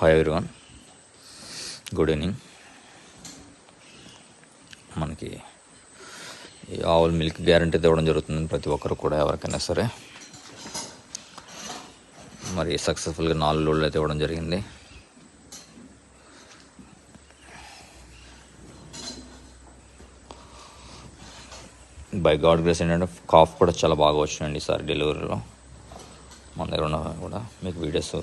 Hi everyone good evening మనకి ఈ ఆవుల మిల్క్ గ్యారంటీ ఇవ్వడం జరుగుతుంది ప్రతి ఒక్కరు కూడా ఎవరికైనా సరే. మరి సక్సెస్ఫుల్గా నాలుగు లోడ్లు అయితే ఇవ్వడం జరిగింది. బై గాడ్ గ్రేస్ ఏంటంటే కాఫ్ కూడా చాలా బాగా వచ్చినాయండి ఈసారి డెలివరీలో మన దగ్గర ఉన్న కూడా మీకు వీడియోస్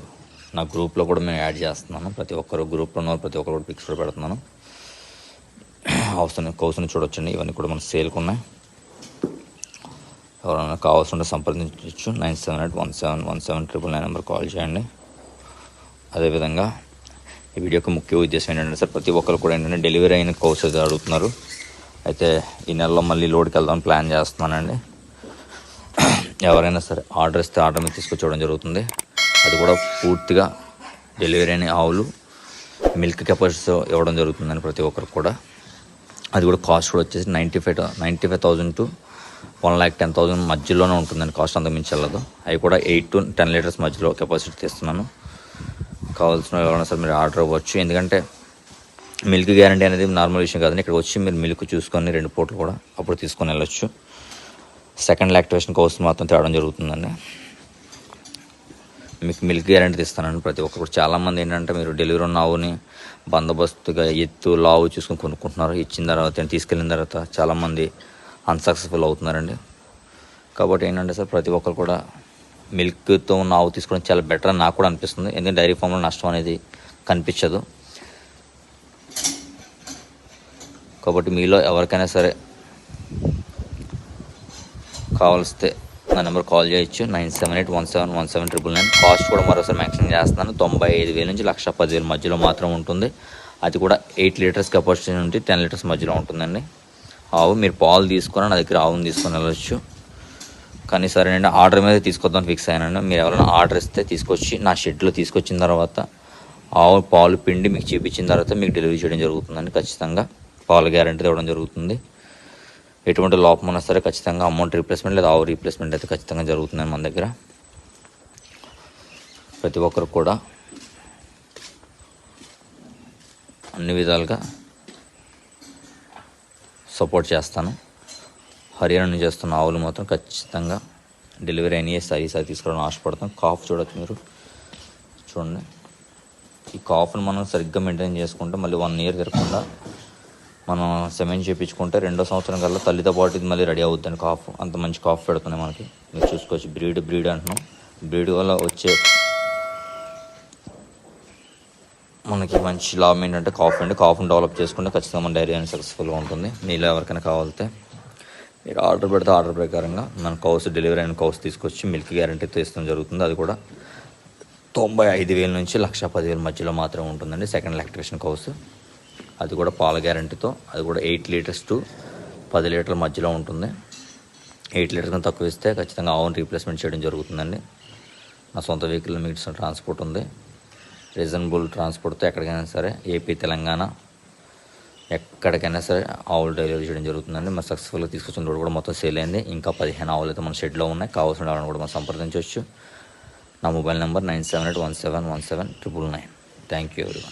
నా గ్రూప్లో కూడా మేము యాడ్ చేస్తున్నాను. ప్రతి ఒక్కరు గ్రూప్లో ఉన్న ప్రతి ఒక్కరు కూడా పిక్స్ కూడా పెడుతున్నాను. అవసరం కౌసుని చూడొచ్చండి. ఇవన్నీ కూడా మన సేల్కి ఉన్నాయి. ఎవరైనా కావాల్సి సంప్రదించవచ్చు nine seven eight one seven one seven triple nine number call చేయండి. అదేవిధంగా ఈ వీడియోకి ముఖ్య ఉద్దేశం ఏంటంటే సార్ ప్రతి ఒక్కరు కూడా ఏంటంటే డెలివరీ అయిన కోర్స్ అయితే అడుగుతున్నారు. అయితే ఈ నెలలో మళ్ళీ లోడ్కి వెళ్దాం ప్లాన్ చేస్తున్నానండి. ఎవరైనా సరే ఆర్డర్ ఇస్తే ఆర్డర్ మీద చూడడం జరుగుతుంది. అది కూడా పూర్తిగా డెలివరీ అయిన ఆవులు మిల్క్ కెపాసిటీతో ఇవ్వడం జరుగుతుందని ప్రతి ఒక్కరికి కూడా. అది కూడా కాస్ట్ కూడా వచ్చేసి ninety five ninety five thousand to one lakh ten thousand మధ్యలోనే ఉంటుందని కాస్ట్ అంత మించి వెళ్ళదు. అవి కూడా ఎయిట్ టు టెన్ లీటర్స్ మధ్యలో కెపాసిటీ తీస్తున్నాను. కావాల్సిన ఎవరైనా సరే మీరు ఆర్డర్ ఇవ్వచ్చు ఎందుకంటే మిల్క్ గ్యారంటీ అనేది నార్మల్ విషయం కాదని ఇక్కడ వచ్చి మీరు మిల్క్ చూసుకొని రెండు పూటలు కూడా అప్పుడు తీసుకొని వెళ్ళొచ్చు. సెకండ్ లాక్టివేషన్ కోసం మాత్రం తేవడం జరుగుతుందండి. మీకు మిల్క్ గ్యారంటీ ఇస్తానండి ప్రతి ఒక్కరు. చాలామంది ఏంటంటే మీరు డెలివరీ ఉన్న ఆవుని బందోబస్తుగా ఎత్తు లావు చూసుకొని కొనుక్కుంటున్నారు. ఇచ్చిన తర్వాత తీసుకెళ్ళిన తర్వాత చాలామంది అన్సక్సెస్ఫుల్ అవుతున్నారండి. కాబట్టి ఏంటంటే సార్ ప్రతి ఒక్కరు కూడా మిల్క్తో ఉన్న ఆవు తీసుకోవడం చాలా బెటర్ అని నాకు కూడా అనిపిస్తుంది. ఎందుకంటే డైరీ ఫామ్లో నష్టం అనేది కనిపించదు. కాబట్టి మీలో ఎవరికైనా సరే కావాల్స్తే నా నెంబర్ కాల్ చేయొచ్చు. Nine seven eight one seven one seven triple nine. Cost కూడా మరోసారి మ్యాక్సిమం చేస్తున్నాను. తొంభై ఐదు వేల నుంచి లక్ష పదివేల మధ్యలో మాత్రం ఉంటుంది. అది కూడా ఎయిట్ లీటర్స్ కెపాసిటీ నుండి టెన్ లీటర్స్ మధ్యలో ఉంటుందండి. ఆవు మీరు పాలు తీసుకొని నా దగ్గర ఆవుని తీసుకొని వెళ్ళొచ్చు. కానీ సరేనండి ఆర్డర్ మీద తీసుకొద్దాం ఫిక్స్ అయినాను మీరు ఎవరైనా ఆర్డర్ ఇస్తే తీసుకొచ్చి నా షెడ్లో తీసుకొచ్చిన తర్వాత ఆవు పాలు పిండి మీకు చూపించిన తర్వాత మీకు డెలివరీ చేయడం జరుగుతుందండి ఖచ్చితంగా. పాలు గ్యారంటీ ఇవ్వడం జరుగుతుంది. ఎటువంటి లోపం ఉన్నా సరే ఖచ్చితంగా అమౌంట్ రీప్లేస్మెంట్ లేదా ఆవు రీప్లేస్మెంట్ అయితే ఖచ్చితంగా జరుగుతుందని మన దగ్గర. ప్రతి ఒక్కరు కూడా అన్ని విధాలుగా సపోర్ట్ చేస్తాను. హర్యానా నుంచి చేస్తున్న ఆవులు మాత్రం ఖచ్చితంగా డెలివరీ అయినాయి. సార్ తీసుకోవడం ఆశపడతాం కాఫ్ చూడచ్చు మీరు. చూడండి. ఈ కాఫ్ని మనం సరిగ్గా మెయింటైన్ చేసుకుంటే మళ్ళీ వన్ ఇయర్ తిరగకుండా మనం సెమెన్ చేయించుకుంటే రెండో సంవత్సరం కల్లా తల్లితో పాటు ఇది మళ్ళీ రెడీ అవుద్దని కాఫ్. అంత మంచి కాఫ్ పెడుతుంది మనకి. మీరు చూసుకోవచ్చు బ్రీడ్ బ్రీడ్ అంటున్నాం. బ్రీడ్ వల్ల వచ్చే మనకి మంచి లాభం ఏంటంటే కాఫ్ అండి. కాఫ్ని డెవలప్ చేసుకుంటే ఖచ్చితంగా మన డైరీ అనేది సక్సెస్ఫుల్గా ఉంటుంది. మీలో ఎవరికైనా కావాలితే మీరు ఆర్డర్ పెడితే ఆర్డర్ ప్రకారంగా మన కౌస్ డెలివరీ అయిన కౌస్ తీసుకొచ్చి మిల్క్ గ్యారంటీ ఇస్తాం జరుగుతుంది. అది కూడా తొంభై ఐదు వేల నుంచి లక్ష పదివేల మధ్యలో మాత్రమే ఉంటుందండి సెకండ్ ఎలక్ట్రిషన్ కౌస్. అది కూడా పాల గ్యారంటీతో అది కూడా ఎయిట్ లీటర్స్ టు పది లీటర్ల మధ్యలో ఉంటుంది. ఎయిట్ లీటర్స్ కన్నా తక్కువ ఇస్తే ఖచ్చితంగా ఆవును రీప్లేస్మెంట్ చేయడం జరుగుతుందండి. నా సొంత వెహికల్ మీకు ట్రాన్స్పోర్ట్ ఉంది. రీజనబుల్ ట్రాన్స్పోర్ట్తో ఎక్కడికైనా సరే ఏపీ తెలంగాణ ఎక్కడికైనా సరే ఆవులు డెలివరీ చేయడం జరుగుతుందండి. మరి సక్సెస్ఫుల్గా తీసుకొచ్చిన రోడ్ కూడా మొత్తం సేల్ అయింది. ఇంకా పదిహేను ఆవులు అయితే మన షెడ్లో ఉన్నాయి. కావాల్సిన వాళ్ళని కూడా మనం సంప్రదించవచ్చు. నా mobile number nine seven eight one seven one seven triple nine. Thank you ఎవరి